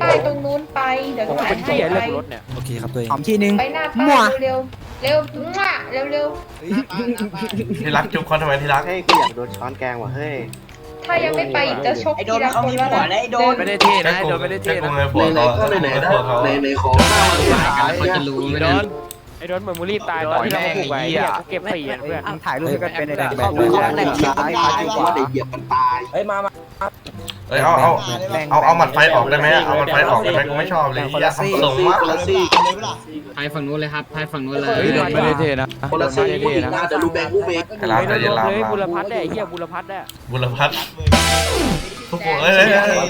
ไปตรงนู้นไป เดี๋ยวผมถ่ายเป็นให้เหี้ยไปเรื่องรถเนี่ยโอเคครับตัวเองหอมทีนึง ไปหน้ามั่ป้ายวเร็วๆเร็วมั่วเร็วเร็วที่รักจุ๊บเขาทำไมที่รักเฮ้ยกูอยากโดนช้อนแกงว่ะเฮ้ยๆถ้ายังไม่ไปอีกจะชกไอ้โดทีนละเขาคนมีแล้วผัวนะแล้วไอ้โดนไม่ได้เท่นะไอ้โดนไม่ได้แค่เท่กูนะไงผัวเขาก็ไหนๆผัวเขาในในของหน้าวันนี้เขาจะรู้ไอ้โดนไอ้โดนเหมือนมูรีบตายตอนที่เราปลูกไว้เนี่ยกูเก็บสี่อะเพื่อนมึงถ่ายรูปให้กันเป็นไอ้แดงแบแบ่งงค์แบ่งแบแบ่งงค์แดงซ้ายกูว่าได้เหยียบกันตายเฮ้ยมามา เอ้ยเอาเอาเอาเอาหมัดไฟออกได้ไหมเอาหมัดไฟออกได้ไหมกูไม่ชอบเลยอยากส่งมากคนละซี่พายฝั่งนู้นเลยครับพายฝั่งนู้นเลยเฮ้ยโดนไม่ได้เท่นะคนละซี่ผู้หญิงน่าจะรู้แบงค์รู้เบกไอ้ร้านใจเย็นร้านเฮ้ยบุรร้านพัฒน์ได้ไอ้เหี้ยบุรพัฒน์ได้บุรพัฒน์ทุกคนเอ้ยเอ้ยเอ้ย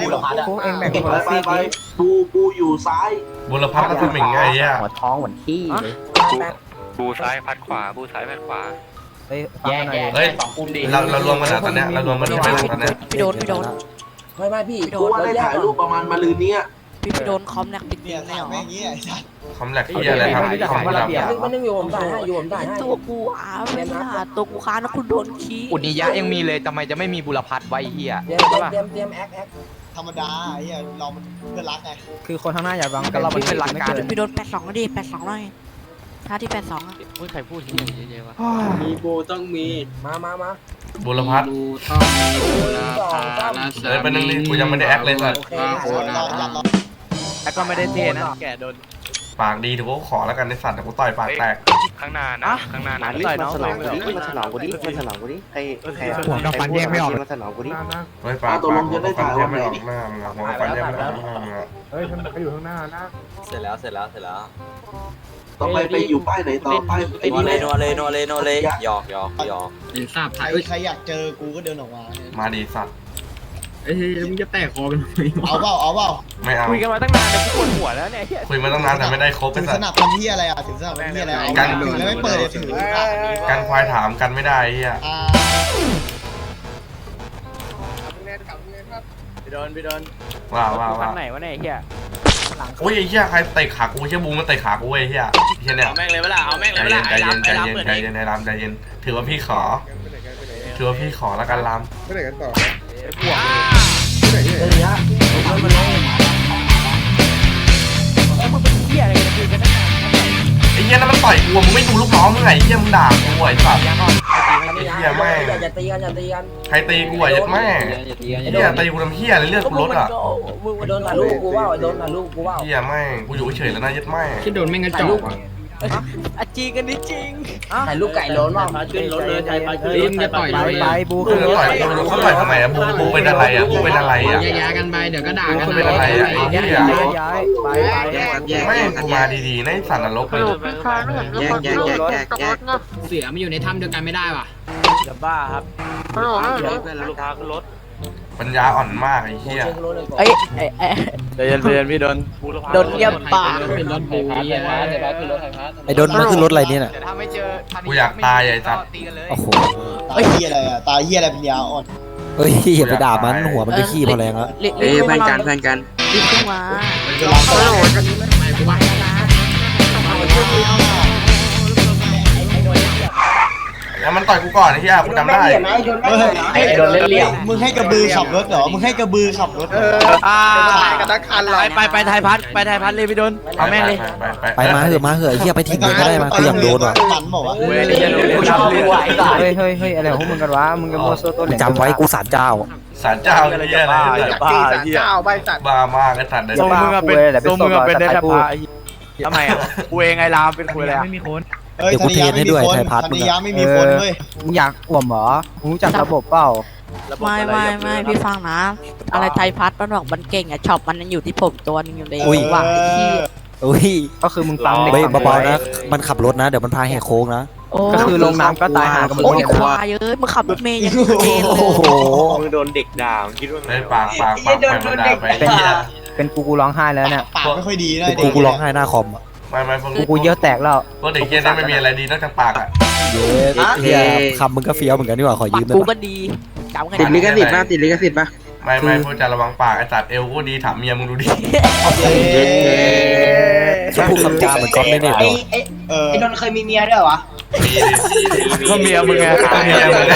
พวกเองแบ่งคนไปละไปซีไปปูปูอยู่ซ้ายบุรพัฒน์ก็ทำอย่างไงอะหัวท้องเหมือนขี้เลยบูซ้ายพัดขวาบูซ้ายพัดขวาเฮ้ยฟังกันหน่อยเฮ้ยเราเรารวมกันเหรอตอนเนี้ยเรารวมกันที่ไปตอนเนี้ยพี่โดนพี่โดน ไม่ไม่พี่กูว่าได้ถ่ายรูปประมาณมาลืนเนี้ยพี่พี่โดนคอมแนกปิดเนี่ยไม่หรอคอมแลกที่อะไรทำคอมแลกมันยังอยู่ผมถ่ายให้อยู่ผมถ่ายให้ตัวกูอะไม่น่าตัวกูค้านะคุณโดนขี้อุนิยะยังมีเลยทำไมจะไม่มีบุรพัฒน์ไว้เหี้ยเตรียมเตรียมเตรียมแอคแอคธรรมดาไอ้เหี้ยเรามันเพื่อนรักไงคือคนข้างหน้าอย่าบังก็เรามันเป็นหลักการพี่โดนแปดสองก็ดีแปดสองหน่อยท่าที่แปดสองอะมึงใครพูดที่เยอะๆวะมีโบต้องมีมามามา บุรพัฒน์ดูต้องมีบุรพาราสเฮ้ยเป็นนึงนี่กูยังไม่ได้แอคเลยสัตว์โอเคเราเราเราแล้วก็ไม่ได้เท่นะแกโดน ปากดีถือว่าขอแล้วกันในสัตว์แต่กูต่อยปากแตกข้างหน้านะข้างหน้านะ ต่อยน้อง มาฉลองกูดิมาฉลองกูดิมาฉลองกูดิใครใครมาฉลองกูดิเฮ้ยปากปากหัวฟันแทบไม่ออกหน้ามึงอะหัวฟันแทบไม่ออกหน้ามึงอะเฮ้ยมันอยู่ข้างหน้านะ เสร็จแล้ว เสร็จแล้ว เสร็จแล้ว ต่อไปไปอยู่ป้ายไหนต่อไปไอ้นี่เลยโนเลยโนเลยโนเลยหยอกหยอกหยอกเป็นทราบใครพายเอ้ยใครอยากเจอกูก็เดินออกมามาดีสัตว์เอ้ยมึงจะแตกคอกันทำไมเอาเปล่าเอาเปล่าไม่เอาคุยกันมาตั้งนานแต่กูปวดหัวแล้วเนี่ยเหี้ยคุยมาตั้งนานแต่ไม่ได้ครบถึเป็นงสัสตว์ นับทำเหี้ยอะไรอะถึงสนับทำเหี้ยอะไรเอากันถึงแล้วไม่เปิดเลยถือการควายถามกันไม่ได้ไอ้เฮียอ่าพี่โดนพี่โดนว้าวว้าวคัว้านวไหนวะเนี่ยไอ้เหี้ย โอ้ยไอ้เฮียใครเตะขากูเฮียบูมมันเตะขากูเว้ยไอ้เฮียเฮียเนี่ยเอาแม่งเลยเวลาเอาแม่งใจเลยเวเย็ลานใจไอ้เย็นลำใจไอ้เย็นลำเปิดใจเย็นใจรามใจเย็นถือว่าพี่ขอถือว่าพี่ขอแล้วกันรามไอ้พวกเฮ้ยนะเอามาเลยแล้วมึงเป็นเหี้ยอะไรกันคุยกันตั้งนานไอ้เฮียนั่นมันต่อยกูมึงไม่ดูลูกน้องมึงไงไอ้เฮียมึงด่ากูไอ้สัตว์ยังอ่อน อย่าอย่าตีกันอย่าตีกันใครตีกูไอ้ยัดแม่ไอ้เฮียตีกูทำเฮียอะไรเลือดกูลดอะมึงโดนถ่ายรูปกูว่าโดนถ่ายรูปกูว่าเฮียแม่งกูอยู่เฉยๆแล้วนะยัดแม่ที่โดนแม่งกระจอกอะ อะจริงกันนี่จริงถ่ายรูปไก่โดนบ้าง ขึ้นรถเลยไทยพายขึ้นรถจะต่อยไปเลยไปบูคือต่อยกูรู้เขาต่อยทำไมอะบูบูเป็นอะไรอะบูเป็นอะไรอะ แยกย้ายกันไปเดี๋ยวก็ด่ากันเป็นอะไรอะไอ้เหี้ย ย้ายย้ายไปไปไม่กูมาดีๆในะไอ้สัตว์นรกเลยแยกแยกแยกแยกแยกเสือมาอยู่ในถ้ำเดียวกันไม่ได้ว่ะจะบ้าครับลูกค้าขึ้นรถ ปัญญาอ่อนมากไอ้เหี้ยเอ้ยเอ้ยเอ้ย ใจเย็นใจเย็นพี่โดนโดนเรียบปากเป็นรถบูเหี้ยไอ้โดนมันขึ้นรถอะไรเนี่ยน่ะแต่ถ้าไม่เจอกูอยากตายไอ้สัตว์ตีกันเลยโอ้โห ตายเหี้ยอะไรอะ ตายเหี้ยอะไรปัญญาอ่อนเฮ้ยอย่าไปด่ามันหัวมันไปขี้พอแรงแล้ว เอ้ยเพื่อนกันเพื่อนกัน รีบขึ้นมา เวลาเปิดไม่กูว่า แล้วมันต่อยกูก่อนไอ้เหี้ยกูจำได้เฮ้ยโดนเล่นเลี่ยมมึงให้กระบือขับรถเหรอ มึงให้กระบือขับรถเหรออ่ากันทั้งคันเลยไปไปไทยพัดไปไทยพัดเลยพี่โดนเอาแม่งเลยไปไปไปมาเหอะมาเหอะไอ้เหี้ยไปทิ้งเลยก็ได้มากูอยากโดนว่ะมันบอกว่าเว้ยนี่จะรู้กูชอบเลยเฮ้ยเฮ้ยเฮ้ยอะไรของพวกมึงกันวะมึงกับโมโซตัวเหกูจำไว้กูสารเจ้าสารเจ้าไอ้เหี้ยอะไรเนี่ยบ้าเหี้ยบ้ามากไอ้สัตว์เดินทรงมึงอะเป็นทรงมึงอะเป็นได้สภาทำไมอะกูเองไงรามเป็นคุยอะไรอะ เฮ้ยธนิยาไม่มีคนธนิยาไม่มีคนเว้ยมึงอยากอ่วมเหรอมึงรู้จักระบบเปล่าไม่ไม่ไม่พี่ฟังนะ อะไรไทยพัดมันบอกมันเก่งอะช็อปมันยังอยู่ที่ผมตัวนึงอยู่เลยอุ้ยหวังไอ้ที่อุ้ยก็คือมึงฟังเด็กเฮ้ยเบาๆนะ มันขับรถนะ เดี๋ยวมันพาแหกโค้งนะโอ้ก็คือลงน้ำก็ตายหากับมึงโอ้ยเนี่ยควายเอ้ยมึงขับรถเมย์ยังเองเลโอ้ยโหมึงโดนเด็กด่ามึงคิดว่าไงเฮ้ยปากปากปากไปมันด่าไปไอ้เหี้ยเป็นกูกูร้องไห้แล้วเนี่ยปากไม่ค่อยดีนะกูกูร้องไห้หน้าคอมอะ ไม่ไม่พวกกูกูเยอะแตกแล้วพวกเด็กเหี้ยนี่ไม่มีอะไรดีนอกจากปากอะเย้เฮียคำมึงก็เฟี้ยวเหมือนกันนี่หว่าขอปายืกมได้กูปะก็ดีจำกันติดลิขสิทธิ์นะป่ะติดลิขสิทธิ์ป่ะไม่ไม่พวกจะระวังปากไอ้สัตว์เอวก็ดีถามเมียมึงดูดิชอบพูดคำจาเหมือนก๊อฟในเน็ตเลยเออไอ้นนท์เคยมีเมียด้วยวะมีดิ ก็เมียมึงไงเมียมึงไง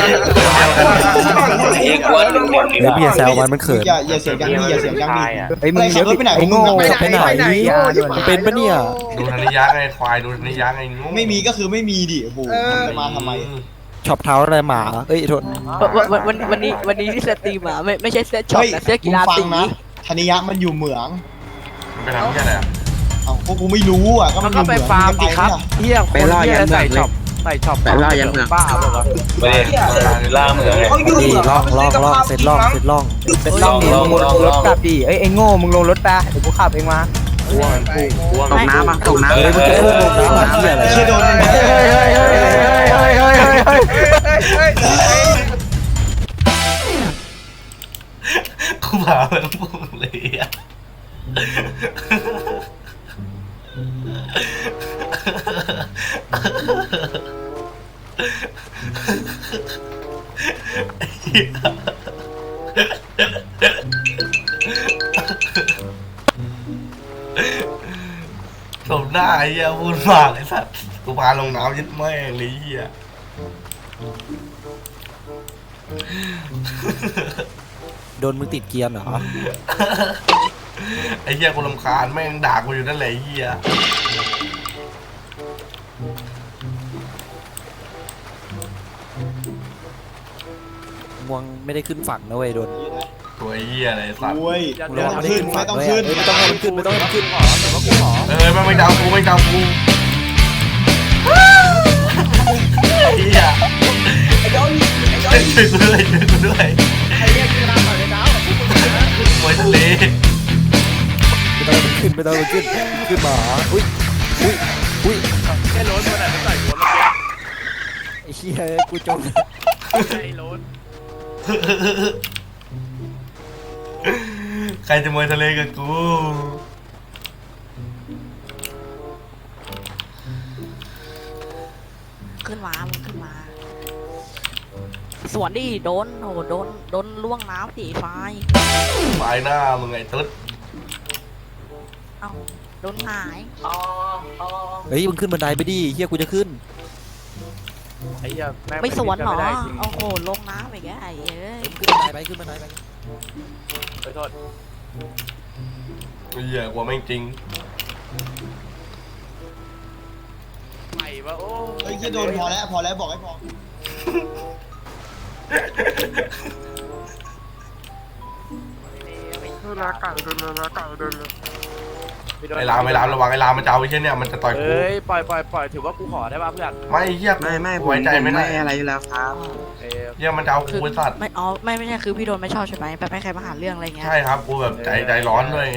เดี๋ยวเบียร์แซวมันมันเขินอย่าอย่าเสียงดังนี่อย่าเสียงดังนี่เฮ้มึงอะไรขับรถไปไหนไอ้โง่ไปไหนนี่เป็นปะเนี่ยดูนิยะไงควายดูนิยะไงงูไม่มีก็คือไม่มีดิโอ้โหมาทำไมช็อปเท้าอะไรหมาเอ้ยโทษวันวันวันนี้วันนี้ที่สตรีมอะไม่ไม่ใช่เสื้อช็อปเฮ้ยนะเสื้อกีฬามึงฟัสีนะธนิยะมันอยู่เหมืองมันไปทำที่อะไรอะเอ้ากูไม่รู้อะก็มันอยู่เหมืองไปฟาร์มมึดิครับจะไปเฮียคนเฮียใส่ช็อป ใส่ช็อปไปล่อยันเมืองบ้าเปล่าวะไม่ได้ล่าเหมือนไงนี่ล่องล่องล่องเซ็ตล่องเซ็ตล่องเป็นล่องดิมึงลงรถกลับดิเอ้ยไอ้โง่มึงลงรถไปเดี๋ยวกูขับเองมาตกน้ำอะตกน้ำเฮ้ยมึงจะพุ่งลงน้ำมาเที่ยอะไรเชื่อโดนเลยนะกูพาไปพูดเลยอะ สมหน้าไอ้เหี้ยพูดมากไอ้สัตว์กูพาลงน้ำยึดแม่งเลยไอ้เหี้ยโดนมึงติดเกียร์เหรอ ไอ้เหี้ยกูรำคาญแม่งด่ากูอยู่นั่นแหละไอ้เหี้ย วงไม่ได้ขึ้นฝั่งนะเว้ยโดนตัวไอ้เหี้ยอะไรสัตว์โอ้ยมึงไม่ระวัต้องไม่ได้ขึ้นขึ้นไม่ฝั่งต้องด้วยขึ้นเอ้ยไม่ต้องให้มันขึ้นไม่ต้องให้มันขึ้นเออไม่ไม่เดากูไม่เดากูไอ้เหี้ยช่วยกูด้วยช่วยกูด้วยมวยทะเลไม่ต้องให้มันขึ้นไม่ต้องให้มันขึ้นขึ้นหมาอุ้ยอุ้ยอุ้ยแค่รถมันอะใส่หัวมันไอ้เหี้ยกูจมใช่รถ ใครจะมวยทะเลกับกู ขึ้นมามึงขึ้นมา สวนดิโดนโหโดนโดนล่วงน้ำสีไฟปลายหน้ามึงไอ้ตึ๊ดเอ้าโดนหาย เฮ้ยมึงขึ้นบันไดไปดิเฮียกูจะขึ้น ไอ้เหี้ยแงไม่สวนเหรอ ไม่ได้จริงโอ้โห ลงน้ำอีกแล้วไอ้เอ้ยขึ้นบันไดไปขึ้นบันไดไปขอโทษไอ้เหี้ยกลัวแม่งจริงใหม่ปะโอ้เฮ้ยเชื่อโดนพอแล้วพอแล้วบอกให้พอไอ้ลามไอ้ลามระวังไอ้ลามมันจะเอาไอ้เช่นเนี่ยมันจะต่อยกูเอ้ยปล่อยปล่อยปล่อยถือว่ากูขอได้ป่ะเพื่อนไม่ไอ้เหี้ยกูไม่ไม่ผมไว้ใจไม่ได้ไม่อะไรอยู่แล้วครับ เอ้ยเหี้ยมันจะเอาคืกูอไอ้สัตว์ไม่อ๋อไม่ไม่ใช่คือพี่โดนไม่ชอบใช่ไหมแบบไม่ใครมาหาเรื่องอะไรเงี้ยใช่ครับกูแบบใจใจร้อนด้วย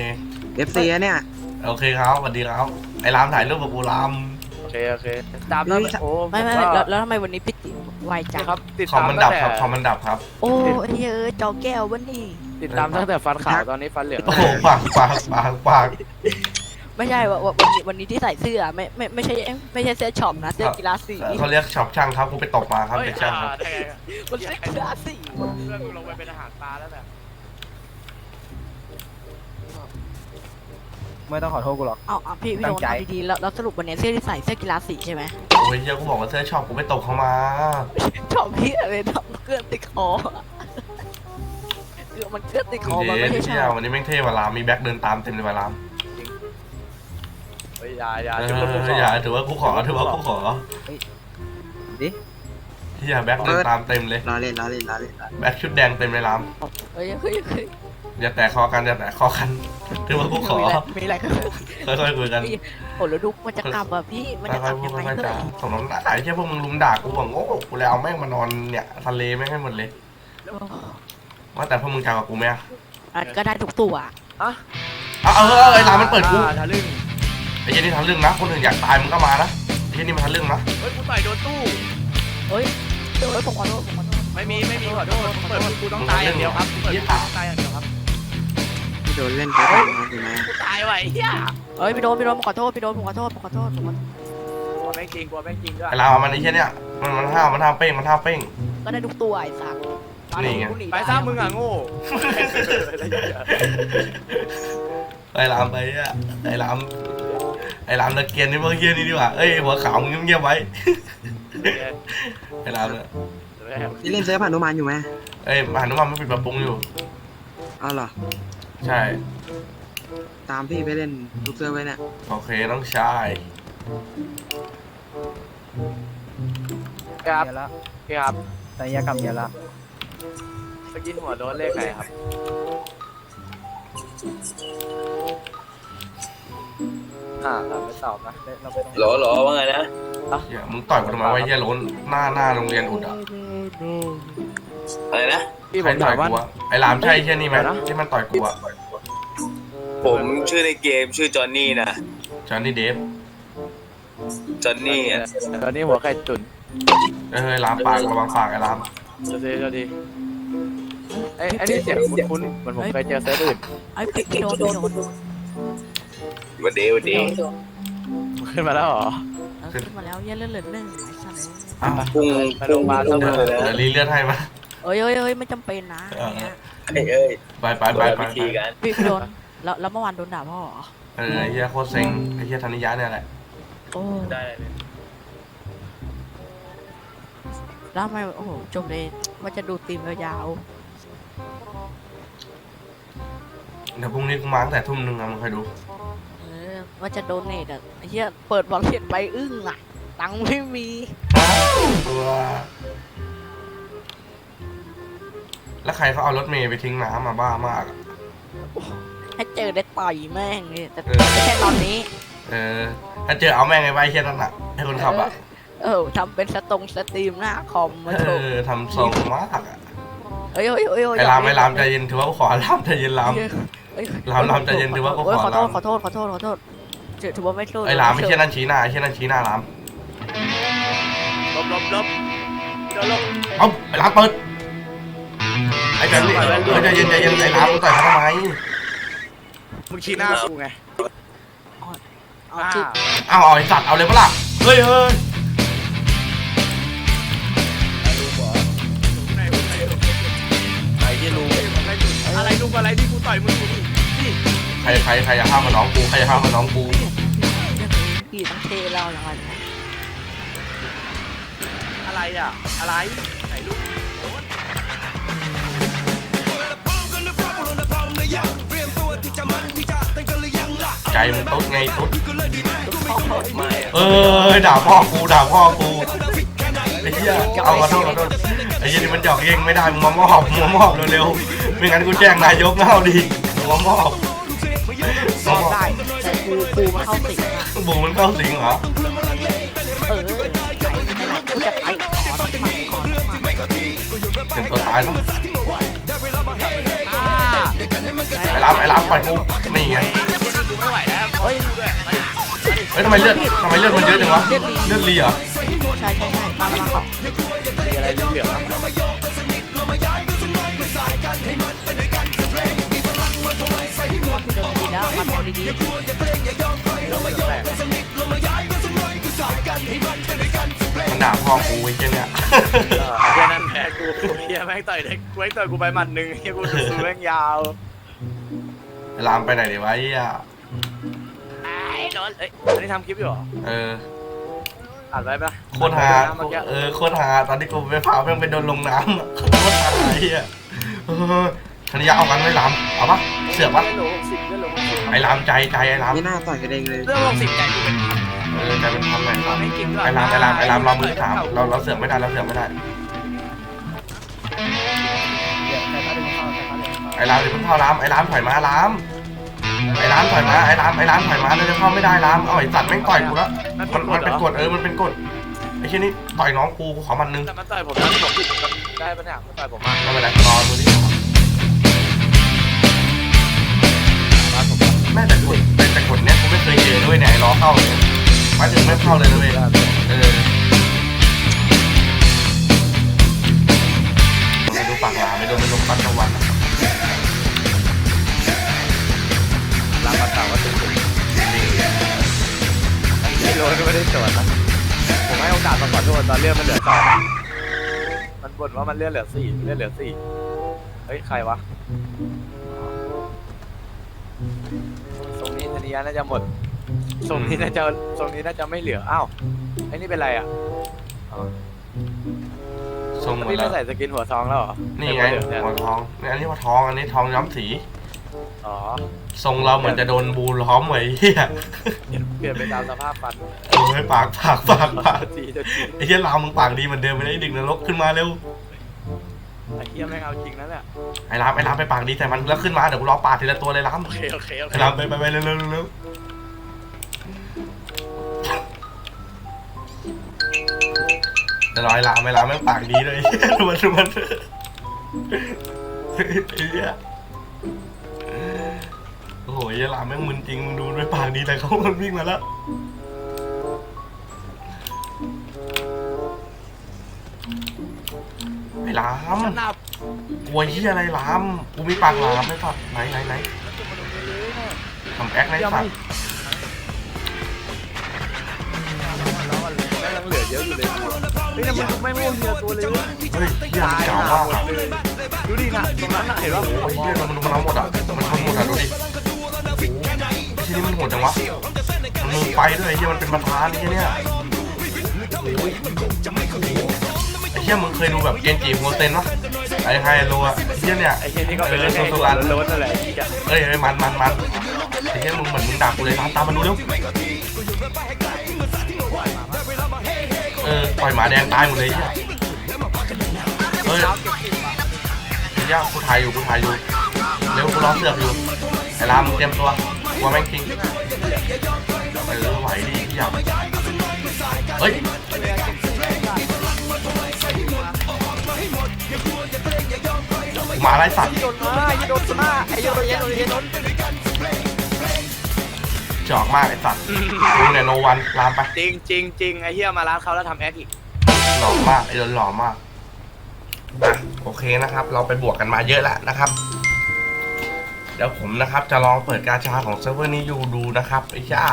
เอฟซีเนี่ย โอเคครับสวัสดีครับ ไอ้รามถ่ายรูปกับกูราม โอเคโอเคตามนั้นโอ้ไม่ไม่ผไม่ว่าแล้วแล้วทำไมวันนี้ปิดไวจังครับ ติดคอมตามมันตั้ดับงแต่ครับคอมมันดับครับ โอ้ไอ้เหี้ยเอ้ยจอแก้ววะนี่ติดตามตั้งแต่ฟันขาวตอนนี้ฟันเหลืองโอ้โหปากปากปากปาก ไม่ใช่ว่าว่าวันนี้วันนี้ที่ใส่เสื้อไม่ไม่ไม่ใช่ไม่ใช่เสื้อช็อปนะเสื้อกีฬาสีเขาเรียกช็อปช่างครับกูไปตกมาครับเฮ้ยเด็กช่างครับอ่าได้ไงมันเสื้อกีฬาสีเพื่อนกูลงไปเป็นอาหารปลาแล้วแบบไม่ต้องขอโทษกูหรอก เอาเอาพี่พี่ตั้โดงนใจ เอาดีๆแล้วแล้วสรุปวันนี้เสื้อที่ใส่เสื้อกีฬาสีใช่ไหมโอ้ยเฮียกูบอกว่าเสื้อช็อปกูไปตกเขามาช็อปพี่อะไรทำเกลือนติดคอเกลือมันเกลือนติดคอมันเดี๋ไม่ยวใช่เฮีช็ยอปวันนี้แม่งเท่ว่ะรามมีแบ็คเดินตามเต็มเลยว่ะราม เฮ้ยอย่าอย่าเอถือว่ากูขอออย่าถือว่ากูขอถือว่ากูขอดิเฮียแบ็คเดินตามเต็มเลยรอเล่นรอเล่นรอเล่นแบ็คชุดแดงเต็มเลยรามเฮ้ยเฮ้ยเฮ้ยอย่าแตะคอกันอย่าแตะคอกันถือว่ากูขอมีอะไรมีอะไรก็ค่อยๆคุยกันโอ้แล้วดูมันจะกลับอะพี่มันจะกค่ลัอยบๆพูยัดงไงค่อยๆเพื่อจานสมน้ำหน้าไอ้เชี่ยพวกมึงลุมด่ากูหวังโง่กูเลยเอาแม่งมานอนเนี่ยทะเลแม่งให้หมดเลยว่าแต่พวกมึงจะเอากับกูไหมอะอะก็ได้ทุกตัวอะเอาเออไอ้รามมันเปิดกูอ่าทะลึ่งไอ้เหี้ยนี่ทำเรื่องนะ คนอื่นอยากตายมึงก็มานะไอ้เหี้ยนี่มันทำเรื่องนะเฮ้ยกูต่อยโดนตู้เฮ้ยเฮ้ยผมขอโทษผมขอโทษไม่มีไม่มีขอโทษเปิดกูต้องตายอย่างเดียวครับเปิดกูต้องตายอย่างเดียวครับพี่โดนเล่นไปก่อนนะถูกไหมกูตายไว้เฮียเฮ้ยพี่โดนพี่โดนผมขอโทษพี่โดนผมขอโทษผมขอโทษผมขอโทษกลัวแม่งจริงกลัวแม่งจริงด้วยไอ้รามมันไอ้เหี้ยเนี่ยมันมันห้าวมันห้าวเป้งมันห้าวเป้ง ก็ได้ทุกตัวไอ้สัตว์นี่ไง ไปซ้ำมึงอะโง่ไอ้รามไปอะไอ้ราม ไอ้รามตะเกียนนี่พวกเฮียนี่ดีกว่าเอ้ยหัวขาวมึงเงียบๆไว้ ไอ้รามเนี่ยนี่เล่นเซิร์ฟผ่านนุมานอยู่ไหมเอ้ยมหานุมานไม่ปิดปรับปรุงอยู่ เอาเหรอ ใช่ ตามพี่ไปเล่นทุกเซิร์ฟไว้เนี่ยโอเคน้องชายครับเยอะแล้วพี่ครับศัลยกรรมเยอะแล้วสกินหัวโดนเลขไหนครับ อ่าเราไม่ตอบนะเราไปตรงหรอหรอว่าไงนะเหี้ยมึงต่อยกูทำไมวะเฮียโล้นหน้าหน้าโรงเรียนอุดอะอะไรนะพี่ใคผรมต่ถาอยมว่ากูวะไอ้รามใช่เฮียนี่ไหมเดี๋ยวนะที่มันต่อยกูอะผมชื่อในเกมชื่อจอห์นนี่นะจอห์นนี่เดฟจอห์นนี่อะตอนนี้หัวไข่ตุ่นเอ้ยรามปากระวังปากไอ้รามเดี๋ยวดีเดี๋ยวดีไอ้ไอ้นี่เสียงคุ้นๆเหมือนผมเคยเจอเซิร์ฟอื่นไอ้พี่พี่โดนพี่โดน วันเดย์วันเดย์ขึ้นมาแล้วเหรอเออขึ้นมาแล้วเหี้ย็นเลือดเหลือหนึ่งไอ้สัตว์อ้าวพุ่งไปโรงพยาบาลพุ่งต้องเลยเดี๋ยวรีเลือดให้มาเอ้ยเอ้ยเอ้ยไม่จำเป็นนะเออเนี่ยเอ้ยเอ้ยไปไปไปไปไปวิธีกันพี่พี่โดนแล้วแล้วเมื่อวานโดนด่าพ่อเหรอเออไอ้เฮียโคตรเซ็งไอ้เฮียธนิยะเนี่ยแหละโอ้ได้เลยแล้วทำไมโอ้โหจบเลยว่าจะดูตีมยาวเดี๋ยวพรุ่งนี้กูมาตั้งแต่ทุ่มหนึงอะมึงคอยดูๆเออ ว่าจะโดนเนทอะไอ้เหี้ยเปิดบอลเห็นใบอึ้งอะ ตังค์ไม่มีตัวแล้วใครเขาเอารถเมย์ไปทิ้งน้ำมาบ้ามากอะให้เจอได้ต่อยแม่งนี่แต่เออไม่ใช่ตอนนี้ เออ ถ้าเจอเอาแม่งไอ้ใบเฮียนั่นอะให้คนขับอะเออทำเป็นสตรงสตรีมหน้าคอมมาเอโชว์อทำทรงมากอะเอ้ยเอ้ยเอ้ยเยไอ้รามไอ้รามใจเย็นถือว่ากูขอรามใจเย็นราม เอ้ยรามรามใจเย็นถือว่ากูเอ้ยขขออโทราษมขอโทษขอโทษขอโทษ ถือถือว่าไม่สู้ไอ้รามไม่เชี่ยนั่นชี้หน้าไอ้เชี่ยนั่นชี้หน้ารามลบลบลบเดี๋ยวลบเอ้าไอ้รามเปิดไอ้ใจเย็นเออใจเย็นใจเย็นไอ้รามมึงต่อยเขาทำไมมึงชี้หน้ากูไงเอาคืออ้าวเอาไอ้สัตว์เอาเลยปะล่ะเฮ้ยเฮ้ยไอ้ที่ลุงอะไรลุงอะไรที่กูต่อยมึงอยู่นี่ นี่ใครใครใครจะห้ามมาน้องกูใครจะห้ามมาน้องกูเรื่องนี้พี่ต้องเทเราอย่างไรนะอะไรอะ อะไรไหนลุงใจมึงตุ๊ดไงตุ๊ดไม่เออด่าพ่อกูด่าพ่อกูไอ้เหี้ยเอามาโทษขอโทษไอ้เหี้ยนี่มันหยอกเย่งไม่ได้มึงมามอบมึงมามอบเร็วๆไม่งั้นกูแจ้งนายกนะเอาดีมึงมามอบก็ได้แต่ กูกูมาเข้าสิงอะบูมันเข้าสิงเหรอ เออไหนจะไปขอสักหน่อยขอสักหน่อยถึงตัวตายแล้วอ่าไอ้รามไอ้รามปล่อยกูนี่ไงเฮ้ยเฮ้ยทำไมเลือดทำไมเลือดมันเยอะจังวะ เลือดรีเหรอใช่ใช่ใช่มามาก่อนมีอะไรเหลืองมาคือเดิมดีแล้วมาทำดี มันด่าพ่อกูไอ้เหี้ยเนี่ยแค่นั้นแพ้กูเฮียแม่งต่อยเด็กกูแม่งต่อยกูไปหมัดหนึ่งเฮียกูสูแม่งยาวไอ้รามไปไหนดีวะไอ้เหี้ยไอ้นนท์เอ้ยอันนี้ทำคลิปอยู่เหรอเอออัดไว้ปะโคตรฮาเมื่อกี้เออโคตรฮาตอนที่กูไปพาแม่งไปโดนลงน้ำอะโคตรฮาไอ้เหี้ยเออธนิยะเอากันไว้รามเอาปะเสือกปะเลือดหลงสิบเลือดหลงสิบ ไอ้รามใจใจไอ้รามไม่น่าต่อยกันเองเลยเลือดหลงสิบใจกูเป็นพันเออใจเป็นพันเลยทำให้เก่งด้วยไอ้รามไอ้รามไอ้รามเรามือถามเราเราเสือกไม่ได้เราเสือกไม่ได้เดี๋ยวใครมาดึงเข้าใครมาดึงเข้าไอ้รามเดี๋ยวเพิ่งเข้ารามไอ้รามถอยมารามไอ้รามถอยมาไอ้รามไอ้รามถอยมาเลยเข้าไม่ได้รามเอาไอ้สัตว์แม่งต่อยกูแล้วมันมันเป็นกฎเออมันเป็นกฎไอ้เชี่ยนี่ต่อยน้องกูกูขอมันนึงแต่มันต่อยผมนะผมผิดได้ปะเนี่ยมันต่อยผมมาไม่เป็นไรรอดูดิ ม่แต่กดแต่แต่กดเนี้ยกูไม่เคยเจอด้วยเนี่ยไอ้ล้อเข้าเลยมาถึงไม่เข้าเลยนะเว้ยเออไม่ดูปากหลาไม่ดูไม่ดูปัสสาวะลามาต่าว่าตึงตึงไม่รู้ก็ไม่ได้ตรวจนะผมให้โอกาสมาขอโทษตอนเลื่อดมันเหลือสองมันบ่นว่ามันเลื่อดเหลือสี่เลื่อดเหลือสี่เฮ้ยใครวะ นี้น่าจะหมดทรงนี้น่าจะทรงนี้น่าจะไม่เหลือ อ้าว ไอ้นี่เป็นไรอะทรงหมดนี่แล้ไม่ว ใส่สกินหัวซองแล้วเหรอนี่ไงเหลืองเนี่ยหัวทองนี่อันนี้หัวทองอันนี้ทองย้อมสี อ๋อ ทรงเราเหมือนจะโดนบูล้อมไว้เฮียเปลี่ยนเปลี่ยนไปตามสภาพฟันโอ้ยปากปากปากปากทีจะทีไอ้เหี้ยรามมึงปากดีเหมือนเดิมไม่ได้ดึงนรกขึ้นมาเร็ว ไอ้เหี้ยแม่งเอาจริงนะเนี่ยไอ้รามไอ้รามไปปากดีแต่มันแล้วขึ้นมาเดี๋ยวกูรอปาดทีละตัวเลยรามโอเคโอเคโอเคไอ้รามไปไปไปเร็วเร็วเร็วเร็วจะรอไอ้รามไอ้รามแม่งปากดีเลยดูมันดูมันไอ้เหี้ยโอ้โหไอ้เหี้ยรามแม่งมึนจริงมึงดูด้วยปากดีแต่เขามันวิ่งมาแล้ว ไอ้รามหน้ากลัวยี่อะไรลามกูมีปากลามไหมสัตว์ไหนไหนไหนทำแอคไหนสัตว์แล้วมันยังเหลือเยอะอยู่เลยเฮ้ยแต่มันไม่ไม่เหลือตัวเลยเฮ้ยเฮียมันเก่ามากอะดูดินะตรงนั้นน่ะเห็นป่ะโอ้ยเฮียมันมันเอาหมดอะมันทำหมดอะดูดิทีนี้มันโหดจังวะมันมึงไปด้วยไอ้เฮียมันเป็นประธานนี่เนี่ยไอ้เฮียมึงเคยดูแบบเกนจิโฮเซนปะไอ้ไฮโลอะไอ้เฮียเนี่ยไอ้เหี้ยนี่ก็เป็นเรื่องโซโซอันล้วนๆนั่นแหละไอ้เอ้ยเอ้มันมันมันไอ้เฮียมึงเหมือนมึงด่ากูเลยตามตามมาดูเร็วเออปล่อยหมาแดงตายหมดเลยเฮียเฮ้ยเดี๋ยวกูถ่ายอยู่กูถ่ายอยู่เร็วกูรอเสือกอยู่ไอ้รามมึงเตรียมตัวกลัวแม่งคิงเออไหวดิพี่อยากเฮ้ย กูมาไล่สัตว์โดนมาไอ้โดนมาไอ้โดนไอ้โดนไอ้โดนจอกมากไอ้สัตว์กูเนี่ยโนวันลามไปจริงจริงจริงไอ้เหี้ยมาร้านเขาแล้วทำแอคอีกหล่อมากไอ้โดนหล่อมากอะโอเคนะครับ เราไปบวกกันมาเยอะแล้วนะครับเดี๋ยวผมนะครับจะลองเปิดกาชาของเซิร์ฟเวอร์นี้อยู่ดูนะครับไอ้ย่า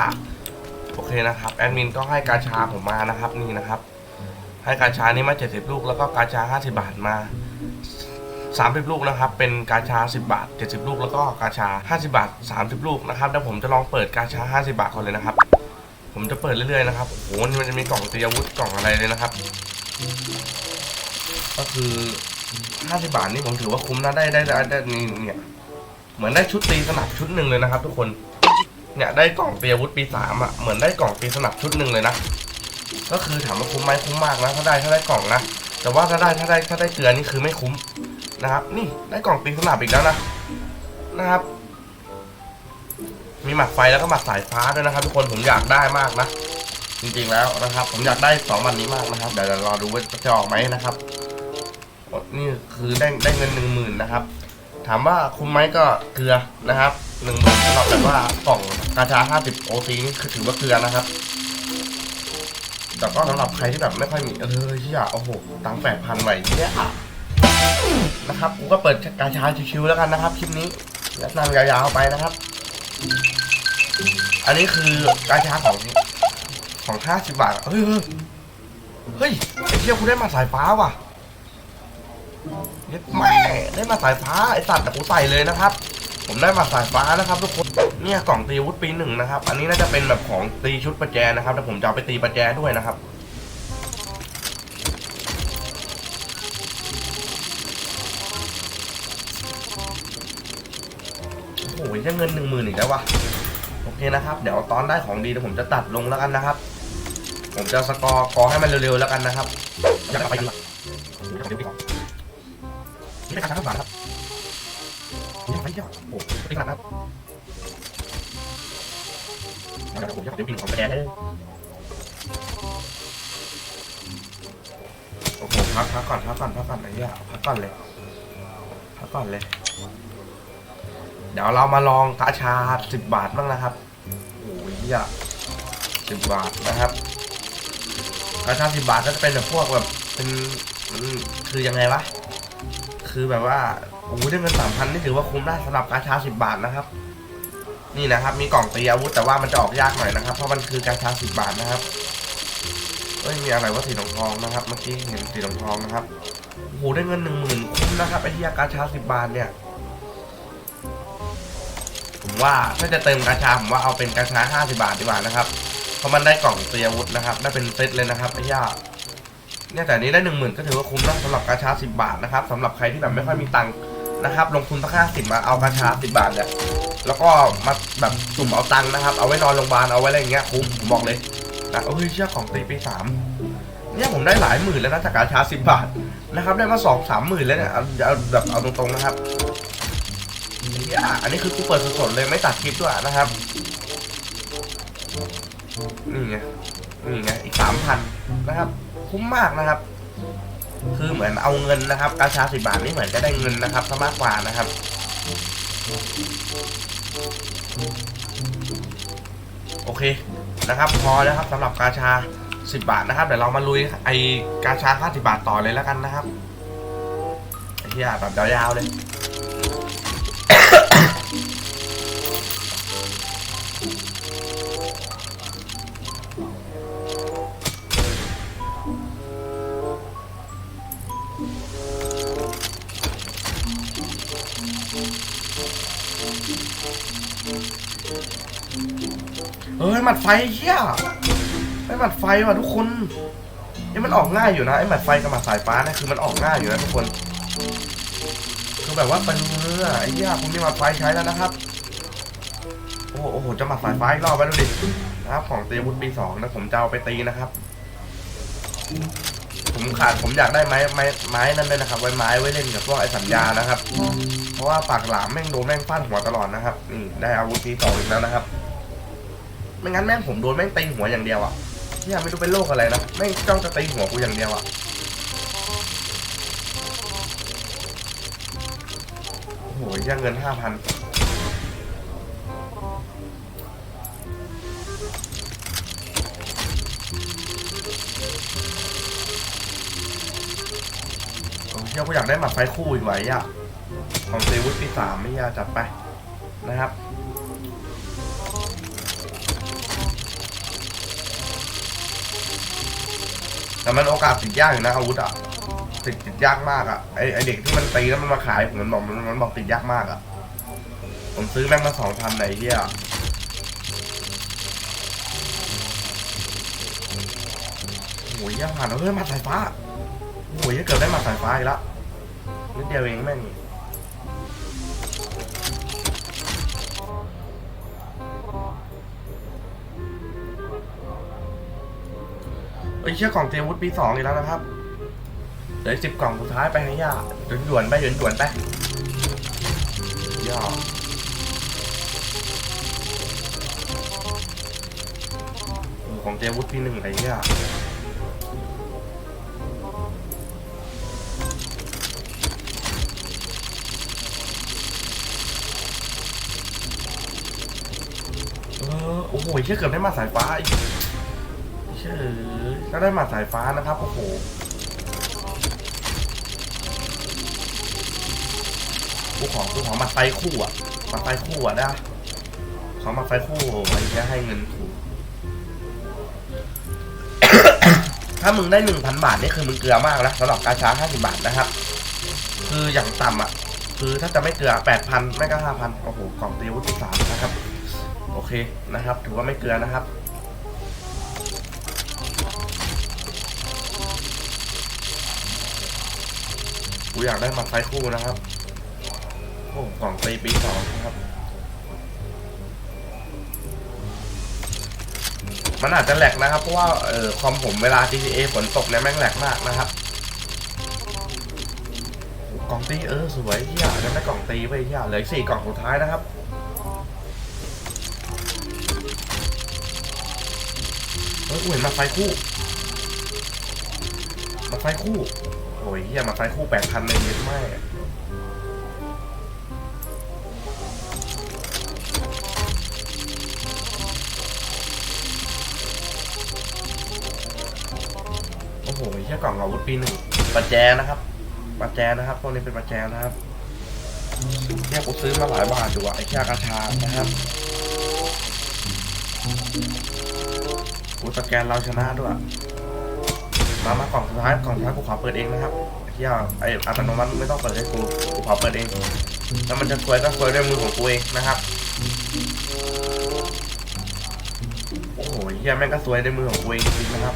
โอเคนะครับแอดมินก็ให้กาชาผมมานะครับนี่นะครับ ให้กาชานี้มา70 ลูก แล้วก็กาชา 50 บาทมา30 ลูกนะครับ เป็นกาชา 10 บาท 70 ลูก แล้วก็กาชา 50 บาท 30 ลูกนะครับเดี๋ยวผมจะลองเปิดกาชา 50 บาทก่อนเลยนะครับ ผมจะเปิดเรื่อยๆนะครับ โอ้โหนี่มันจะมีกล่องตีอาวุธกล่องอะไรเลยนะครับ ก็คือ 50 บาทนี่ผมถือว่าคุ้มนะได้ได้ได้ได้นี่เนี่ย เหมือนได้ชุดตีสนับชุดหนึ่งเลยนะครับ ทุกคน เนี่ยได้กล่องตีอาวุธปีสามอะ เหมือนได้กล่องตีสนับชุดหนึ่งเลยนะ ก็คือถามว่าคุ้มไหมคุ้มมากนะถ้าได้ถ้าได้กล่องนะแต่ว่าถ้าได้ถ้าได้ถ้าได้เกลือนี่คือไม่คุ้มนะครับ นี่ได้กล่องตีสนับอีกแล้วนะนะครับ มีหมัดไฟแล้วก็หมัดสายฟ้าด้วยนะครับ ทุกคนผมอยากได้มากนะจริงๆแล้วนะครับ ผมอยากได้สองวันนี้มากนะครับเดี๋ยวรอดูว่าจะออกไหมนะครับนี่คือได้ได้เงินหนึ่งหมื่นนะครับ ถามว่าคุ้มไหมก็เกลือนะครับหนึ่งหมื่นสำหรับแบบว่ากล่องกาชาห้าสิบโอซีนี่คือถือว่าเกลือนะครับ แต่ก็สำหรับใครที่แบบไม่ค่อยมีเออที่อยากโอ้โหตังแปดพันไหวเนี่ยนะครับกูก็เปิดกาชาชิวๆแล้วกันนะครับ คลิปนี้แล้วนั่งยาวๆไปนะครับ อันนี้คือกาชาของของห้าสิบบาทเฮ้ยเฮ้ยเฮ้ยไอ้เที่ยกูได้มาสายฟ้าว่ะเย็ดแม่ได้มาสายฟ้าไอสัตว์แต่กูใส่เลยนะครับ ผมได้มาสายฟ้านะครับทุกคนเนี่ยกล่องตีอาวุธปีหนึ่งนะครับ อันนี้น่าจะเป็นแบบของตีชุดประแจนะครับแต่ผมจะเอาไปตีประแจด้วยนะครับโอ้โหยังเงินหนึ่งหมื่นอีกแล้ววะโอเคนะครับ เดี๋ยวตอนได้ของดีเดี๋ยวผมจะตัดลงแล้วกันนะครับ ผมจะสกอร์กอให้มันเร็วๆแล้วกันนะครับอยากเอาไปดีกว่าเดี๋ยวไปก่อนนี่เป็นการทำบาทครับ นี่ไม่ยอดโอ้โหนี่ขนาดนั้นเดี๋ยวผมจะเดี๋ยวบินของแกได้โอ้โหพักพักก่อนพักก่อนพักก่อนไอ้เหี้ยพักก่อนเลยพักก่อนเลย เดี๋ยวเรามาลองกาชาสิบบาทบ้างนะครับโอ้ยเหี้ยสิบบาทนะครับกาชาสิบบาทก็จะเป็นแบบพวกแบบเป็นคือยังไงวะคือแบบว่า อ้โหได้เงินสามพันนี่ถือว่าคุ้มได้สำหรับกาชาสิบบาทนะครับ นี่นะครับ มีกล่องตีอาวุธแต่ว่ามันจะออกยากหน่อยนะครับ เพราะมันคือกาชาสิบบาทนะครับเอ้ยมีอะไรว่าสีทองทองนะครับ เมื่อกี้เห็นสีทองทองนะครับโอ้โหได้เงินหนึ่งหมื่นคุ้มนะครับไอ้ที่กาชาสิบบาทเนี่ยผมว่าถ้าจะเติมกาชาผมว่าเอาเป็นกาชา50บาทดีกว่านะครับ เพราะมันได้กล่องตียมอาวุธนะครับได้เป็นเซตเลยนะครับไอ้ย่าเนี่ยแต่นี้ได้หนึ่งหมื่นก็ถือว่าคุ้มนะสำหรับกาชา10บาทนะครับสำหรับใครที่แบบไม่ค่อยมีตังค์ นะครับ ลงทุนสักห้าสิบมาเอากาชา10บบาทเนี่ยแล้วก็มาแบบสุ่มเอาตังค์นะครับ เอาไว้นอนโรงพยาบาลเอาไว้อะไรอย่างเงี้ยคุ้มผมบอกเลยนะเอ้ยเชื่อของตีปีสามเนี่ยผมได้หลายหมื่นแล้วนะจากกาชา10บบาทนะครับได้มาสองสามหมื่นแล้วเนี่ยเอาแบบเอาตรงๆนะครับอันนี้คือกูเปิดสดๆเลยไม่ตัดคลิปด้วยนะครับนี่ไงนี่ไงอีกสามพันนะครับ คุ้มมากนะครับ คือเหมือนเอาเงินนะครับกาชาสิบาทนี่เหมือนจะได้เงินนะครับซะมากกว่านะครับโอเคนะครับ พอแล้วครับสำหรับกาชาสิบาทนะครับเดี๋ยวเรามาลุยไอกาชาค่าสิบาทต่อเลยแล้วกันนะครับไอ้ที่แบบยาวๆเลย หมัดไฟเฮียไอ้หมัดไฟว่ะทุกคนไอ้มันออกง่ายอยู่นะไอ้หมัดไฟกับหมัดสายฟ้าเนี่ยคือมันออกง่ายอยู่นะทุกคนคือแบบว่าเป็นมืออไอ้เหี้ยคุณมีหมัดไฟใช้แล้วนะครับโอ้โหโอ้โหจะหมัดสายฟ้าอีกรอบไปดูดินะครับของเตียมวุฒิปีสองนะผมจะเอาไปตีนะครับ ผมขาดผมอยากได้ไม้ไม้ไม้นั่นด้วยนะครับ ไว้ไม้ไว้เล่นกับพวกไอ้สัญญานะครับ เพราะว่าปากหลามแม่งโดนแม่งฟาดหัวตลอดนะครับนี่ได้อาวุธปีสองอีกแล้วนะครับ ไม่งั้นแม่งผมโดนแม่งตีหัวอย่างเดียวอะเนี่ยไม่รู้เป็นโรคอะไรนะแม่งจ้องจะตีหัวกูอย่างเดียวอะโอ้โหยังเงินห้าพันเที่ยวกูอยากได้หมัดไฟคู่อีกไว้อะของเซวุฒปีสามไม่ยาจัดไปนะครับ แต่มันโอกาสติดยากอยู่นะอาวุธอะติดติดยากมากอะไอไอเด็กที่มันตีแล้วมันมาขายผมมันบอกมันมันบอกติดยากมากอะ ผมซื้อแม่งมาสองพันไหนเฮียโอ้ยยังผ่านแล้วเฮ้ยมาสายฟ้าโอ้ยเกือบได้มาสายฟ้าอีกแล้วนิดเดียวเองแม่ง เอ้ยเชื่อกล่องเตรียมวุฒิปีสองอีกแล้วนะครับเหลือสิบกล่องสุดท้ายไปให้ย่าด่วนๆไปด่วนๆไปย่าโอ้ของเตรียมวุฒิปีหนึ่งอะไรเนี่ยเออโอ้โหเชื่อเกือบได้มาสายฟ้าอีกเชื่อ ก็ได้หมาสายฟ้านะครับ โอ้โหกูของกูของมาไฟคู่อะมาไฟคู่อะนะขอมาไฟคู่ไอ้เนี้ยให้เงินถูกถ้ามึงได้หนึ่งพันบาทนี่คือมึงเกลือมากนะสำหรับกาชาห้าสิบาทนะครับ คืออย่างต่ำอะ คือถ้าจะไม่เกลือแปดพันไม่ก็ห้าพันโอ้โหกล่องเตีอาวุธที่สามนะครับ โอเคนะครับ ถือว่าไม่เกลือนะครับ กูอยากได้มัดไฟคู่นะครับโอ้กล่องตีปีสองนะครับ มันอาจจะแหลกนะครับ เพราะว่าเออคอมผมเวลา GTA ฝนตกเนี่ยแม่งแหลกมากนะครับ กล่องตีเออสวยเฮียยังได้กล่องตีไปเฮียเหลือสี่กล่องสุดท้ายนะครับเฮ้ยกูเห็นมาไฟคู่ มาไฟคู่ โอ้ยเฮียหมาไฟคู่แปดพันเลยเยอะมากโอ้โหเฮียกล่องอาวุธปีหนึ่งปัจแจนะครับปัจแจนะครับพวกนี้เป็นปัจแจนะครับเฮียกูซื้อมาหลายบาทดูอะไอ้เฮียกระชานะครับกูสแกนเราชนะด้วย มามากล่องสุดท้ายกล่องสุดท้ายกูขอเปิดเองนะครับเที่ยไออัตโนมัติไม่ต้องเปิดให้กูกูขอเปิดเองแล้วมันจะสวยก็สวยด้วยมือของกูเองนะครับโอ้โหเฮียแม่งก็สวยในมือของกูเองจริงนะครับ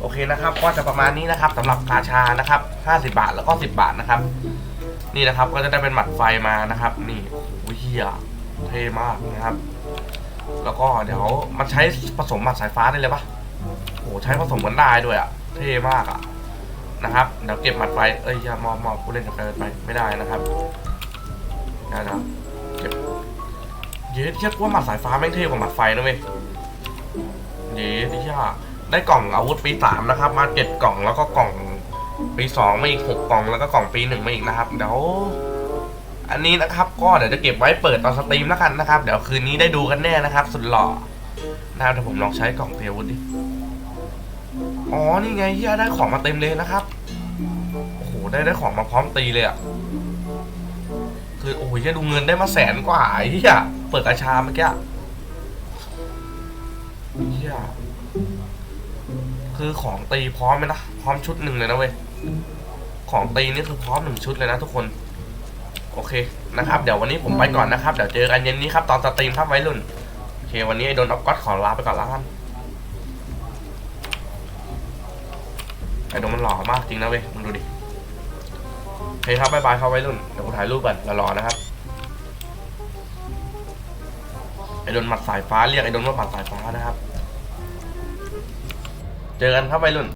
โอเคนะครับก็จะประมาณนี้นะครับสำหรับกาชานะครับ50บาทแล้วก็10บาทนะครับ นี่นะครับก็จะได้เป็นหมัดไฟมานะครับ นี่โอ้โหเฮียเท่มากนะครับ แล้วก็เดี๋ยวมันใช้ผสมหมัดสายฟ้าได้เลยปะโอ้ใช้ผสมกันได้ด้วยอะ เท่มากอะนะครับเดี๋ยวเก็บหมัดไฟเอ้ยอย่ามองมองกูเล่นกับเกินไปไม่ได้นะครับได้นะเก็บเย้เทียบว่าหมัดสายฟ้าแม่งเท่กว่าหมัดไฟนะเว้ยเย้ที่ยได้กล่องอาวุธปีสามนะครับ มาเก็บกล่องแล้วก็กล่องปีสองมาอีกหกกล่องแล้วก็กล่องปีหนึ่งมาอีกนะครับเดี๋ยวอันนี้นะครับก็เดี๋ยวจะเก็บไว้เปิดตอนสตรีมแล้วกันนะครับ เดี๋ยวคืนนี้ได้ดูกันแน่นะครับ สุดหล่อนะครับเดี๋ยวผมลองใช้กล่องเตียวุธดิ อ๋อ นี่ไงเฮียได้ของมาเต็มเลยนะครับ โอ้โห ได้ได้ของมาพร้อมตีเลยอะคือโอ้ยเฮียดูเงินได้มาแสนกว่าไอ้เฮียเปิดกระชาเมื่อกี้เฮียคือของตีพร้อมไหมนะ พร้อมชุดหนึ่งเลยนะเว้ย ของตีนี่คือพร้อมหนึ่งชุดเลยนะทุกคน โอเคนะครับ เดี๋ยววันนี้ผมไปก่อนนะครับ เดี๋ยวเจอกันเย็นนี้ครับตอนสตรีมครับไว้รุ่น โอเค วันนี้ไอ้โดนออฟก็อตขอลาไปก่อนล้วกัน ไอ้โดนมันหล่อมากจริงนะเว้ยมึงดูดิเฮ้คครับบ๊ายบายครับไว้รุ่นเดี๋ยวกูถ่ายรูปก่อนแล้วรอนะครับไอ้โดนหมัดสายฟ้าเรียกไอ้โดนว่าหมัดสายฟ้านะครับ เจอกันครับไวรุ่น